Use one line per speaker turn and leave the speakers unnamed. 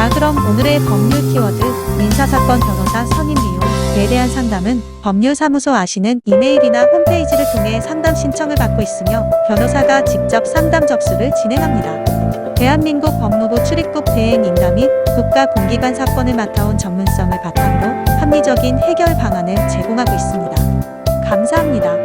자 그럼 오늘의 법률 키워드 민사사건 변호사 선임 비용 에 대한 상담은 법률사무소 아시는 이메일이나 홈페이지를 통해 상담 신청을 받고 있으며 변호사가 직접 상담 접수를 진행합니다. 대한민국 법무부 출입국 대행 인가 및 국가 공기관 사건을 맡아온 전문성을 바탕으로 합리적인 해결 방안을 제공하고 있습니다. 감사합니다.